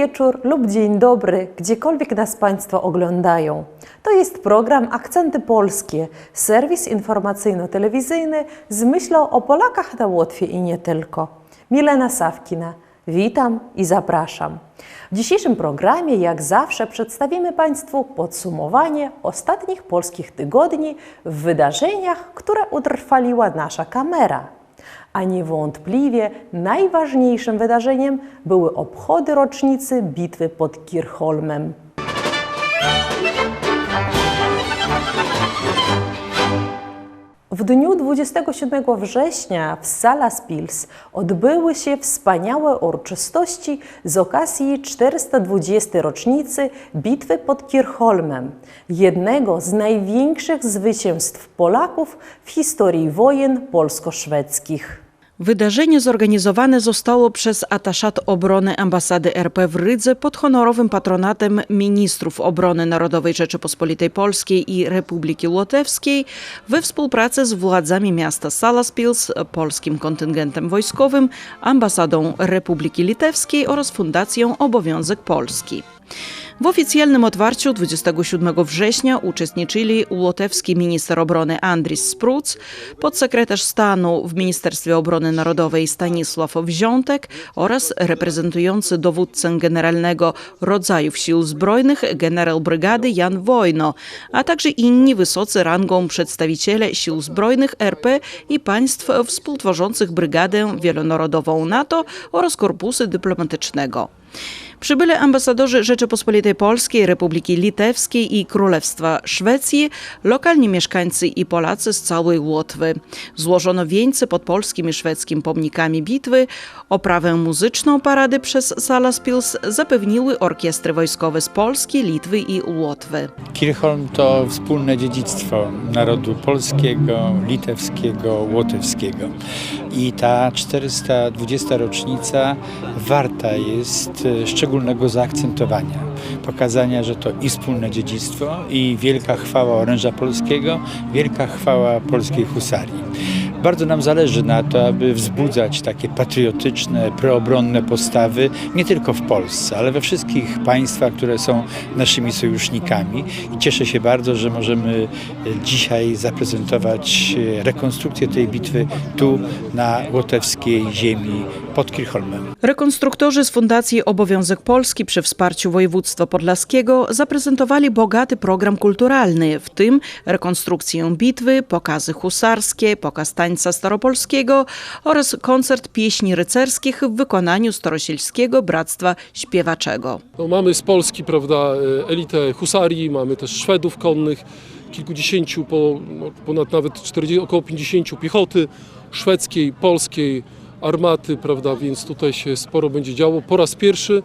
Wieczór lub dzień dobry, gdziekolwiek nas Państwo oglądają. To jest program Akcenty Polskie, serwis informacyjno-telewizyjny z myślą o Polakach na Łotwie i nie tylko. Milena Sawkina, witam i zapraszam. W dzisiejszym programie, jak zawsze, przedstawimy Państwu podsumowanie ostatnich polskich tygodni w wydarzeniach, które utrwaliła nasza kamera. A niewątpliwie najważniejszym wydarzeniem były obchody rocznicy bitwy pod Kirchholmem. W dniu 27 września w Salaspils odbyły się wspaniałe uroczystości z okazji 420. rocznicy bitwy pod Kirchholmem, jednego z największych zwycięstw Polaków w historii wojen polsko-szwedzkich. Wydarzenie zorganizowane zostało przez ataszat obrony ambasady RP w Rydze pod honorowym patronatem ministrów obrony Narodowej Rzeczypospolitej Polskiej i Republiki Łotewskiej we współpracy z władzami miasta Salaspils, polskim kontyngentem wojskowym, ambasadą Republiki Litewskiej oraz Fundacją Obowiązek Polski. W oficjalnym otwarciu 27 września uczestniczyli łotewski minister obrony Andris Spruc, podsekretarz stanu w Ministerstwie Obrony Narodowej Stanisław Wziątek oraz reprezentujący dowódcę generalnego rodzajów sił zbrojnych generał brygady Jan Wojno, a także inni wysocy rangą przedstawiciele sił zbrojnych RP i państw współtworzących brygadę wielonarodową NATO oraz korpusu dyplomatycznego. Przybyli ambasadorzy Rzeczypospolitej Polskiej, Republiki Litewskiej i Królestwa Szwecji, lokalni mieszkańcy i Polacy z całej Łotwy. Złożono wieńce pod polskim i szwedzkim pomnikami bitwy. Oprawę muzyczną parady przez Salaspils zapewniły orkiestry wojskowe z Polski, Litwy i Łotwy. Kirchholm to wspólne dziedzictwo narodu polskiego, litewskiego, łotewskiego. I ta 420. rocznica warta jest e, szczególnego zaakcentowania, pokazania, że to i wspólne dziedzictwo, i wielka chwała oręża polskiego, wielka chwała polskiej husarii. Bardzo nam zależy na to, aby wzbudzać takie patriotyczne, proobronne postawy nie tylko w Polsce, ale we wszystkich państwach, które są naszymi sojusznikami. I cieszę się bardzo, że możemy e, dzisiaj zaprezentować e, rekonstrukcję tej bitwy tu na łotewskiej ziemi pod Kirchholmem. Rekonstruktorzy z Fundacji Obowiązek Polski przy wsparciu województwa podlaskiego zaprezentowali bogaty program kulturalny, w tym rekonstrukcję bitwy, pokazy husarskie, pokaz tańca staropolskiego oraz koncert pieśni rycerskich w wykonaniu Starosielskiego Bractwa Śpiewaczego. No, mamy z Polski prawda, e, elitę husarii, mamy też Szwedów konnych, kilkudziesięciu, po, no, ponad nawet 40, około 50 piechoty szwedzkiej, polskiej, armaty, prawda, więc tutaj się sporo będzie działo. Po raz pierwszy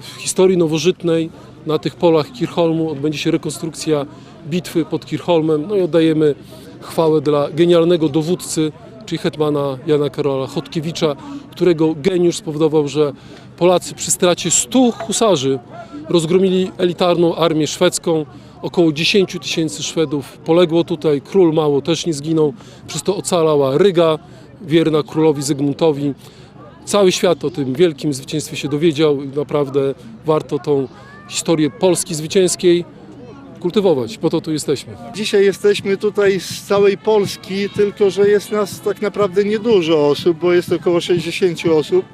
w historii nowożytnej na tych polach Kirchholmu odbędzie się rekonstrukcja bitwy pod Kirchholmem. No i oddajemy chwałę dla genialnego dowódcy, czyli hetmana Jana Karola Chodkiewicza, którego geniusz spowodował, że Polacy przy stracie 100 husarzy rozgromili elitarną armię szwedzką. Około 10 tysięcy Szwedów poległo tutaj, król mało też nie zginął, przez to ocalała Ryga, wierna królowi Zygmuntowi. Cały świat o tym wielkim zwycięstwie się dowiedział i naprawdę warto tą historię Polski zwycięskiej kultywować, po to tu jesteśmy. Dzisiaj jesteśmy tutaj z całej Polski, tylko że jest nas tak naprawdę niedużo osób, bo jest około 60 osób.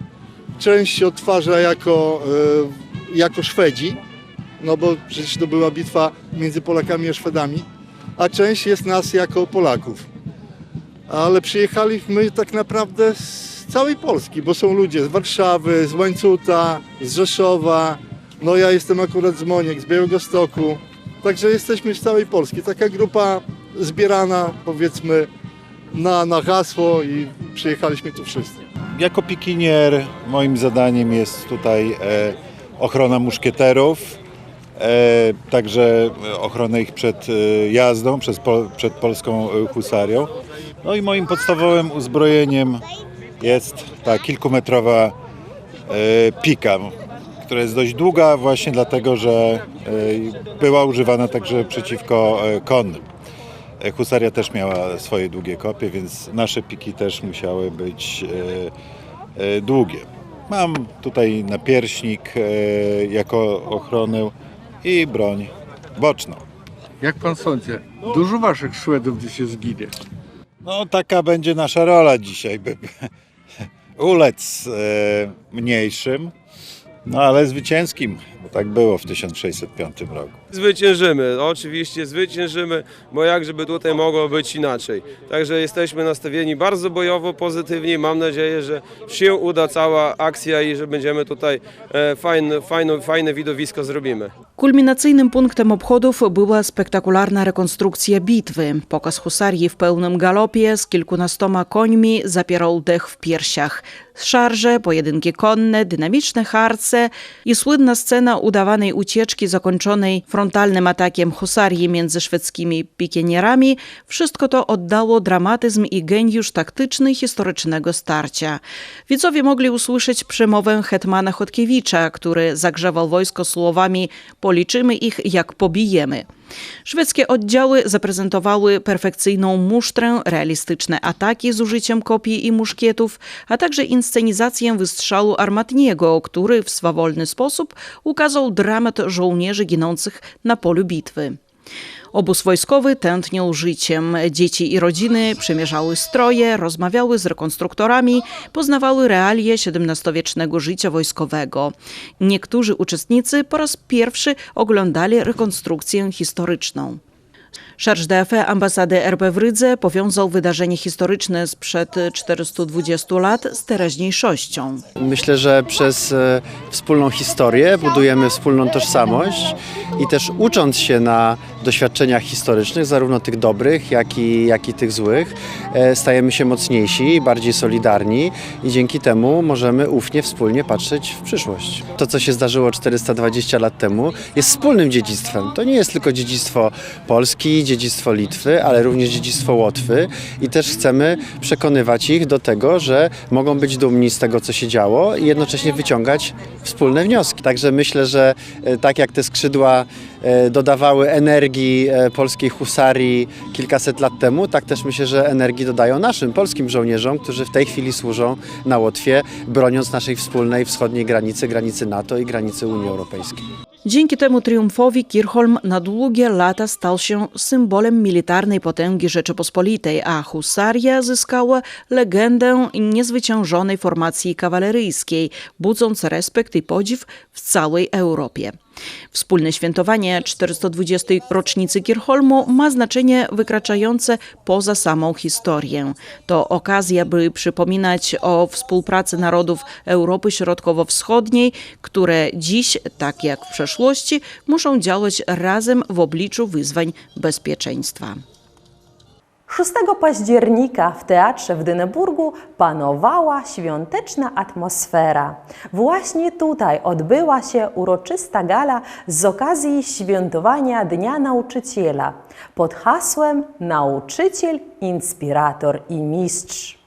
Część się odtwarza jako, e, jako Szwedzi, no bo przecież to była bitwa między Polakami a Szwedami, a część jest nas jako Polaków. Ale przyjechaliśmy tak naprawdę z całej Polski, bo są ludzie z Warszawy, z Łańcuta, z Rzeszowa, no ja jestem akurat z Moniek, z Białegostoku, Także jesteśmy z całej Polski. Taka grupa zbierana, powiedzmy, na, na hasło i przyjechaliśmy tu wszyscy. Jako pikinier moim zadaniem jest tutaj e, ochrona muszkieterów, także ochrona ich przed e, jazdą, przez pol, przed polską e, husarią. No i moim podstawowym uzbrojeniem jest ta kilkumetrowa e, pika, która jest dość długa właśnie dlatego, że e, była używana także przeciwko e, konnym. E, Husaria też miała swoje długie kopie, więc nasze piki też musiały być e, e, długie. Mam tutaj napierśnik e, jako ochronę i broń boczną. Jak pan sądzi, dużo waszych Szwedów dzisiaj zginie? No taka będzie nasza rola dzisiaj, by ulec e, mniejszym, no ale zwycięskim, bo tak było w 1605 roku. Zwyciężymy, oczywiście zwyciężymy, bo jak żeby tutaj mogło być inaczej. Także jesteśmy nastawieni bardzo bojowo, pozytywnie. Mam nadzieję, że się uda cała akcja i że będziemy tutaj e, fajne, fajne, fajne widowisko zrobimy. Kulminacyjnym punktem obchodów była spektakularna rekonstrukcja bitwy. Pokaz husarii w pełnym galopie z kilkunastoma końmi zapierał dech w piersiach. Szarże, pojedynki konne, dynamiczne harce i słynna scena udawanej ucieczki zakończonej frontalnym atakiem husarii między szwedzkimi pikienierami – wszystko to oddało dramatyzm i geniusz taktyczny historycznego starcia. Widzowie mogli usłyszeć przemowę hetmana Chodkiewicza, który zagrzewał wojsko słowami policzymy ich jak pobijemy. Szwedzkie oddziały zaprezentowały perfekcyjną musztrę, realistyczne ataki z użyciem kopii i muszkietów, a także inscenizację wystrzału armatniego, który w swawolny sposób ukazał dramat żołnierzy ginących na polu bitwy. Obóz wojskowy tętnił życiem. Dzieci i rodziny przemierzały stroje, rozmawiały z rekonstruktorami, poznawały realie XVII-wiecznego życia wojskowego. Niektórzy uczestnicy po raz pierwszy oglądali rekonstrukcję historyczną. Szarż DFE ambasady RP w Rydze powiązał wydarzenie historyczne sprzed 420 lat z teraźniejszością. Myślę, że przez e, wspólną historię budujemy wspólną tożsamość i też ucząc się na doświadczeniach historycznych, zarówno tych dobrych, jak i, jak i tych złych, e, stajemy się mocniejsi, bardziej solidarni i dzięki temu możemy ufnie, wspólnie patrzeć w przyszłość. To, co się zdarzyło 420 lat temu, jest wspólnym dziedzictwem. To nie jest tylko dziedzictwo Polski, dziedzictwo Litwy, ale również dziedzictwo Łotwy i też chcemy przekonywać ich do tego, że mogą być dumni z tego, co się działo i jednocześnie wyciągać wspólne wnioski. Także myślę, że e, tak jak te skrzydła dodawały energii e, polskiej husarii kilkaset lat temu, tak też myślę, że energii dodają naszym polskim żołnierzom, którzy w tej chwili służą na Łotwie, broniąc naszej wspólnej wschodniej granicy, granicy NATO i granicy Unii Europejskiej. Dzięki temu triumfowi Kirchholm na długie lata stał się symbolem militarnej potęgi Rzeczypospolitej, a husaria zyskała legendę niezwyciężonej formacji kawaleryjskiej, budząc respekt i podziw w całej Europie. Wspólne świętowanie 420. rocznicy Kirchholmu ma znaczenie wykraczające poza samą historię. To okazja, by przypominać o współpracy narodów Europy Środkowo-Wschodniej, które dziś, tak jak w przeszłości, muszą działać razem w obliczu wyzwań bezpieczeństwa. 6 października w teatrze w Dyneburgu panowała świąteczna atmosfera. Właśnie tutaj odbyła się uroczysta gala z okazji świętowania Dnia Nauczyciela pod hasłem Nauczyciel, Inspirator i Mistrz.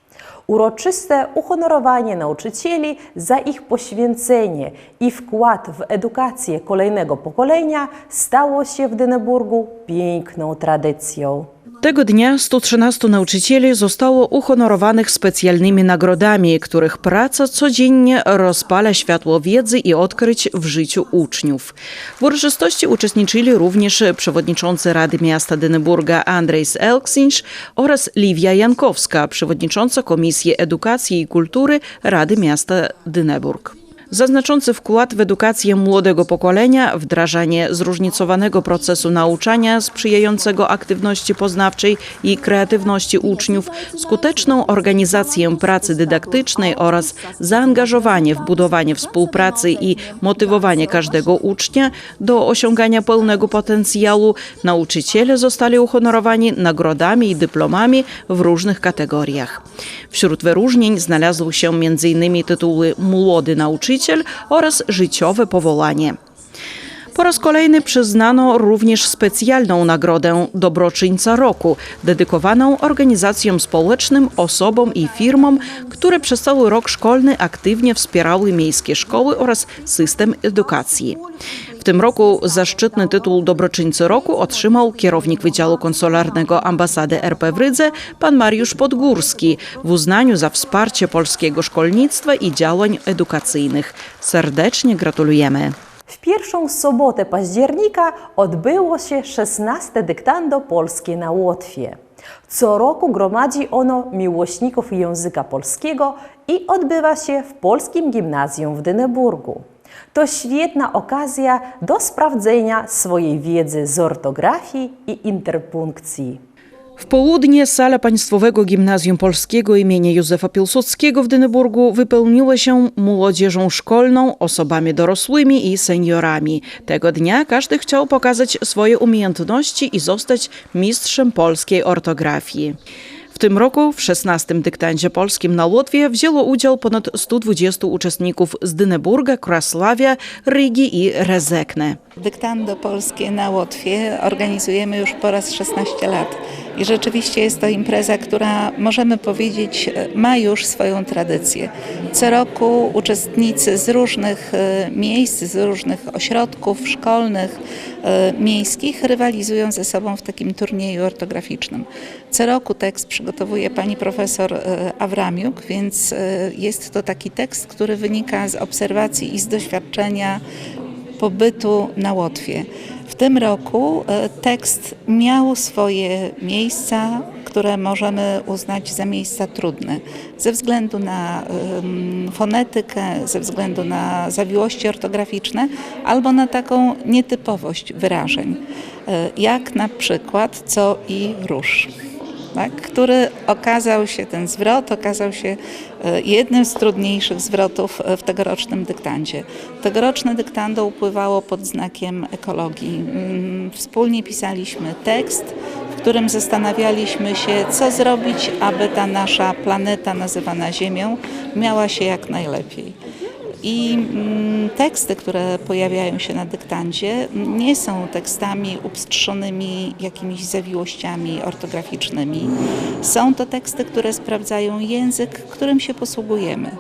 Uroczyste uhonorowanie nauczycieli za ich poświęcenie i wkład w edukację kolejnego pokolenia stało się w Dyneburgu piękną tradycją. Tego dnia 113 nauczycieli zostało uhonorowanych specjalnymi nagrodami, których praca codziennie rozpala światło wiedzy i odkryć w życiu uczniów. W uroczystości uczestniczyli również przewodniczący Rady Miasta Dyneburga Andrzejs Elksinch oraz Liwia Jankowska, przewodnicząca Komisji Edukacji i Kultury Rady Miasta Dyneburg. Za znaczący wkład w edukację młodego pokolenia, wdrażanie zróżnicowanego procesu nauczania sprzyjającego aktywności poznawczej i kreatywności uczniów, skuteczną organizację pracy dydaktycznej oraz zaangażowanie w budowanie współpracy i motywowanie każdego ucznia do osiągania pełnego potencjału, nauczyciele zostali uhonorowani nagrodami i dyplomami w różnych kategoriach. Wśród wyróżnień znalazły się m.in. tytuły Młody Nauczyciel oraz Życiowe Powołanie. Po raz kolejny przyznano również specjalną nagrodę Dobroczyńca Roku, dedykowaną organizacjom społecznym, osobom i firmom, które przez cały rok szkolny aktywnie wspierały miejskie szkoły oraz system edukacji. Tym roku zaszczytny tytuł Dobroczyńcy Roku otrzymał kierownik Wydziału Konsularnego Ambasady RP w Rydze, pan Mariusz Podgórski, w uznaniu za wsparcie polskiego szkolnictwa i działań edukacyjnych. Serdecznie gratulujemy. W pierwszą sobotę października odbyło się 16 dyktando polskie na Łotwie. Co roku gromadzi ono miłośników języka polskiego i odbywa się w Polskim Gimnazjum w Dyneburgu. To świetna okazja do sprawdzenia swojej wiedzy z ortografii i interpunkcji. W południe sala Państwowego Gimnazjum Polskiego imienia Józefa Piłsudskiego w Dyneburgu wypełniła się młodzieżą szkolną, osobami dorosłymi i seniorami. Tego dnia każdy chciał pokazać swoje umiejętności i zostać mistrzem polskiej ortografii. W tym roku w 16 dyktandzie polskim na Łotwie wzięło udział ponad 120 uczestników z Dyneburga, Krasławia, Rygi i Rezekne. Dyktando polskie na Łotwie organizujemy już po raz 16 lat. I rzeczywiście jest to impreza, która możemy powiedzieć ma już swoją tradycję. Co roku uczestnicy z różnych e, miejsc, z różnych ośrodków szkolnych, miejskich rywalizują ze sobą w takim turnieju ortograficznym. Co roku tekst przygotowuje pani profesor e, Awramiuk, więc e, jest to taki tekst, który wynika z obserwacji i z doświadczenia pobytu na Łotwie. W tym roku e, tekst miał swoje miejsca, które możemy uznać za miejsca trudne, ze względu na fonetykę, ze względu na zawiłości ortograficzne albo na taką nietypowość wyrażeń, e, jak na przykład co i róż tak, który okazał się, ten zwrot okazał się e, jednym z trudniejszych zwrotów e, w tegorocznym dyktandzie. Tegoroczne dyktando upływało pod znakiem ekologii. Mm, Wspólnie pisaliśmy tekst, w którym zastanawialiśmy się, co zrobić, aby ta nasza planeta nazywana Ziemią miała się jak najlepiej. I mm, teksty, które pojawiają się na dyktandzie, nie są tekstami upstrzonymi jakimiś zawiłościami ortograficznymi. Są to teksty, które sprawdzają język, którym się posługujemy,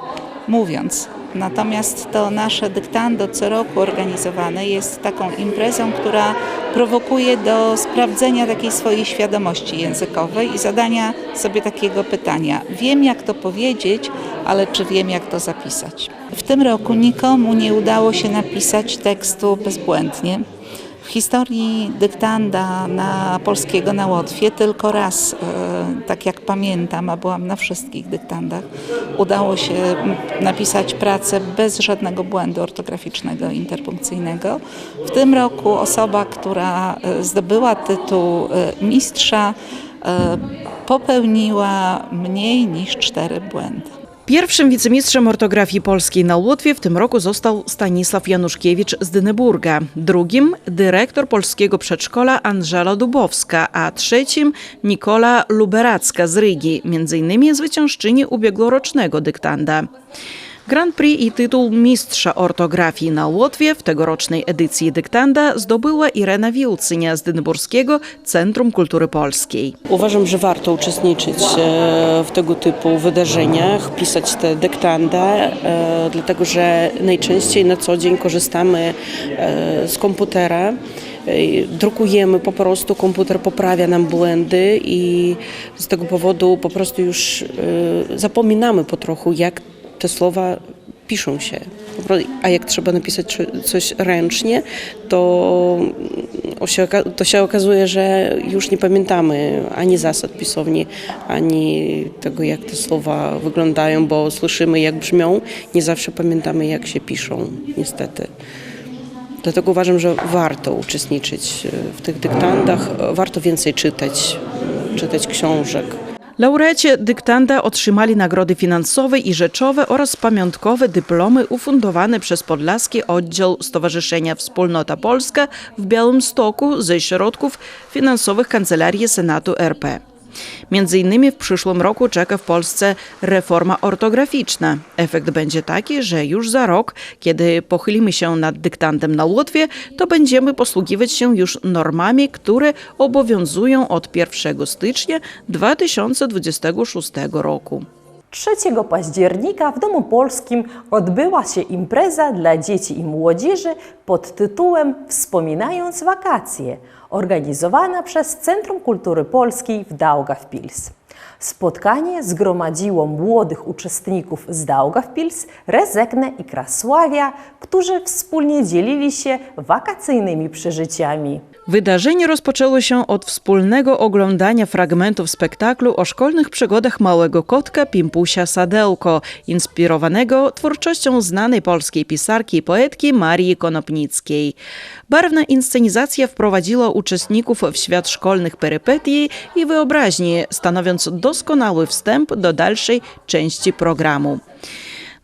mówiąc. Natomiast to nasze dyktando co roku organizowane jest taką imprezą, która prowokuje do sprawdzenia takiej swojej świadomości językowej i zadania sobie takiego pytania. Wiem, jak to powiedzieć, ale czy wiem, jak to zapisać? W tym roku nikomu nie udało się napisać tekstu bezbłędnie. W historii dyktanda na polskiego na Łotwie tylko raz, e, tak jak pamiętam, a byłam na wszystkich dyktandach, udało się napisać pracę bez żadnego błędu ortograficznego interpunkcyjnego. W tym roku osoba, która e, zdobyła tytuł e, mistrza, popełniła mniej niż cztery błędy. Pierwszym wicemistrzem ortografii polskiej na Łotwie w tym roku został Stanisław Januszkiewicz z Dyneburga. Drugim dyrektor polskiego przedszkola Anżela Dubowska, a trzecim Nikola Luberacka z Rygi, między innymi zwyciężczyni ubiegłorocznego dyktanda. Grand Prix i tytuł mistrza ortografii na Łotwie w tegorocznej edycji dyktanda zdobyła Irena Wilcynia z Dyneburskiego Centrum Kultury Polskiej. Uważam, że warto uczestniczyć e, w tego typu wydarzeniach, pisać te dyktanda, e, dlatego że najczęściej na co dzień korzystamy e, z komputera. Drukujemy po prostu, komputer poprawia nam błędy i z tego powodu po prostu już zapominamy po trochu, jak te słowa piszą się. A jak trzeba napisać co- coś ręcznie, to, się, to się okazuje, że już nie pamiętamy ani zasad pisowni, ani tego, jak te słowa wyglądają, bo słyszymy, jak brzmią, nie zawsze pamiętamy, jak się piszą, niestety. Dlatego uważam, że warto uczestniczyć e, w tych dyktandach, e, warto więcej czytać, czytać książek. Laureaci dyktanda otrzymali nagrody finansowe i rzeczowe oraz pamiątkowe dyplomy ufundowane przez Podlaski Oddział Stowarzyszenia Wspólnota Polska w Białymstoku ze środków finansowych Kancelarii Senatu RP. Między innymi w przyszłym roku czeka w Polsce reforma ortograficzna. Efekt będzie taki, że już za rok, kiedy pochylimy się nad dyktandem na Łotwie, to będziemy posługiwać się już normami, które obowiązują od 1 stycznia 2026 roku. 3 października w Domu Polskim odbyła się impreza dla dzieci i młodzieży pod tytułem Wspominając wakacje, organizowana przez Centrum Kultury Polskiej w Daugavpils. Spotkanie zgromadziło młodych uczestników z Daugavpils, Rezekne i Krasławia, którzy wspólnie dzielili się wakacyjnymi przeżyciami. Wydarzenie rozpoczęło się od wspólnego oglądania fragmentów spektaklu o szkolnych przygodach małego kotka Pimpusia Sadełko, inspirowanego twórczością znanej polskiej pisarki i poetki Marii Konopnickiej. Barwna inscenizacja wprowadziła uczestników w świat szkolnych perypetii i wyobraźni, stanowiąc doskonały wstęp do dalszej części programu.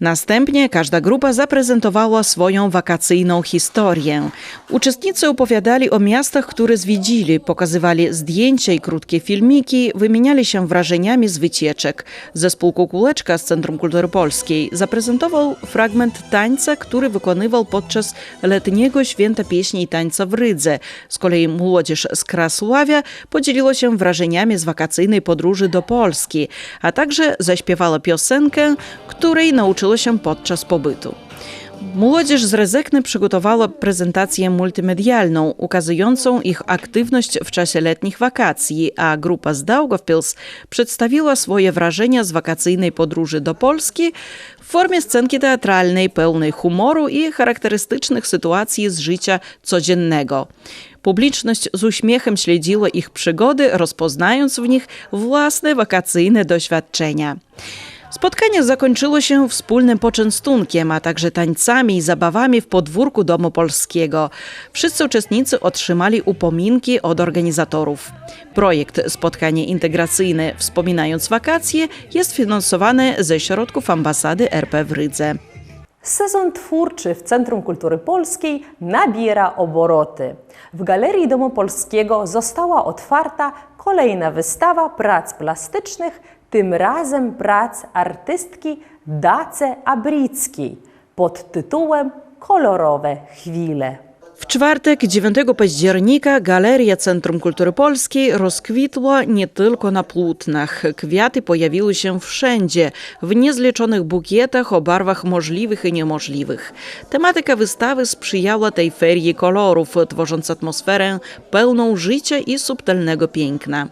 Następnie każda grupa zaprezentowała swoją wakacyjną historię. Uczestnicy opowiadali o miastach, które zwiedzili, pokazywali zdjęcia i krótkie filmiki, wymieniali się wrażeniami z wycieczek. Zespół Kukuleczka z Centrum Kultury Polskiej zaprezentował fragment tańca, który wykonywał podczas letniego święta pieśni i tańca w Rydze. Z kolei młodzież z Krasławia podzieliła się wrażeniami z wakacyjnej podróży do Polski, a także zaśpiewała piosenkę, której nauczyła się podczas pobytu. Młodzież z Rezekny przygotowała prezentację multimedialną ukazującą ich aktywność w czasie letnich wakacji, a grupa z Daugavpils przedstawiła swoje wrażenia z wakacyjnej podróży do Polski w formie scenki teatralnej pełnej humoru i charakterystycznych sytuacji z życia codziennego. Publiczność z uśmiechem śledziła ich przygody, rozpoznając w nich własne wakacyjne doświadczenia. Spotkanie zakończyło się wspólnym poczęstunkiem, a także tańcami i zabawami w podwórku Domu Polskiego. Wszyscy uczestnicy otrzymali upominki od organizatorów. Projekt Spotkanie Integracyjne Wspominając Wakacje jest finansowany ze środków ambasady RP w Rydze. Sezon twórczy w Centrum Kultury Polskiej nabiera obroty. W Galerii Domu Polskiego została otwarta kolejna wystawa prac plastycznych, tym razem prac artystki Dace Abrickiej pod tytułem Kolorowe chwile. W czwartek, 9 października, Galeria Centrum Kultury Polskiej rozkwitła nie tylko na płótnach. Kwiaty pojawiły się wszędzie, w niezliczonych bukietach o barwach możliwych i niemożliwych. Tematyka wystawy sprzyjała tej ferii kolorów, tworząc atmosferę pełną życia i subtelnego piękna.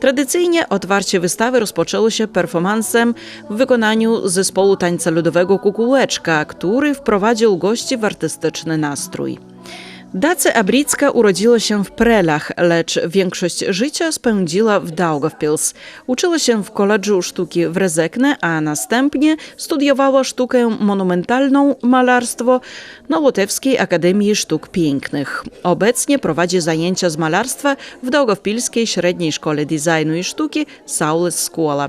Tradycyjnie otwarcie wystawy rozpoczęło się performansem w wykonaniu zespołu tańca ludowego Kukułeczka, który wprowadził gości w artystyczny nastrój. Dace Abricka urodziła się w Prelach, lecz większość życia spędziła w Daugavpils. Uczyła się w koledżu sztuki w Rezekne, a następnie studiowała sztukę monumentalną, malarstwo na Łotewskiej Akademii Sztuk Pięknych. Obecnie prowadzi zajęcia z malarstwa w Daugavpilskiej Średniej Szkole Designu i Sztuki Saules Szkoła.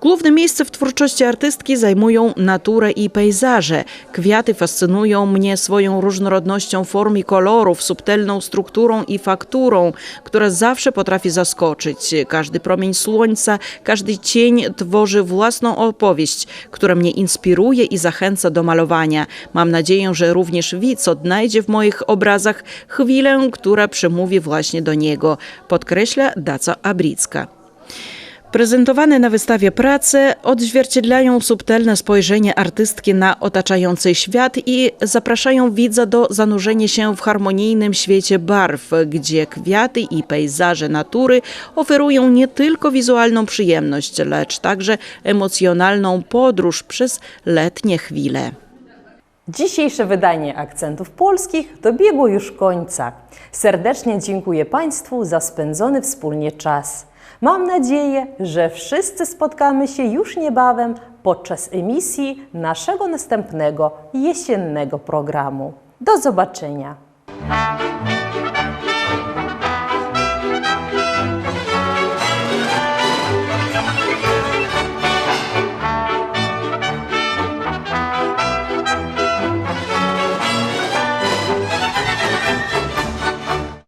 Główne miejsce w twórczości artystki zajmują natura i pejzaże. Kwiaty fascynują mnie swoją różnorodnością form i kolorów, subtelną strukturą i fakturą, która zawsze potrafi zaskoczyć. Każdy promień słońca, każdy cień tworzy własną opowieść, która mnie inspiruje i zachęca do malowania. Mam nadzieję, że również widz odnajdzie w moich obrazach chwilę, która przemówi właśnie do niego, podkreśla Daca Abricka. Prezentowane na wystawie prace odzwierciedlają subtelne spojrzenie artystki na otaczający świat i zapraszają widza do zanurzenia się w harmonijnym świecie barw, gdzie kwiaty i pejzaże natury oferują nie tylko wizualną przyjemność, lecz także emocjonalną podróż przez letnie chwile. Dzisiejsze wydanie Akcentów Polskich dobiegło już końca. Serdecznie dziękuję Państwu za spędzony wspólnie czas. Mam nadzieję, że wszyscy spotkamy się już niebawem podczas emisji naszego następnego jesiennego programu. Do zobaczenia!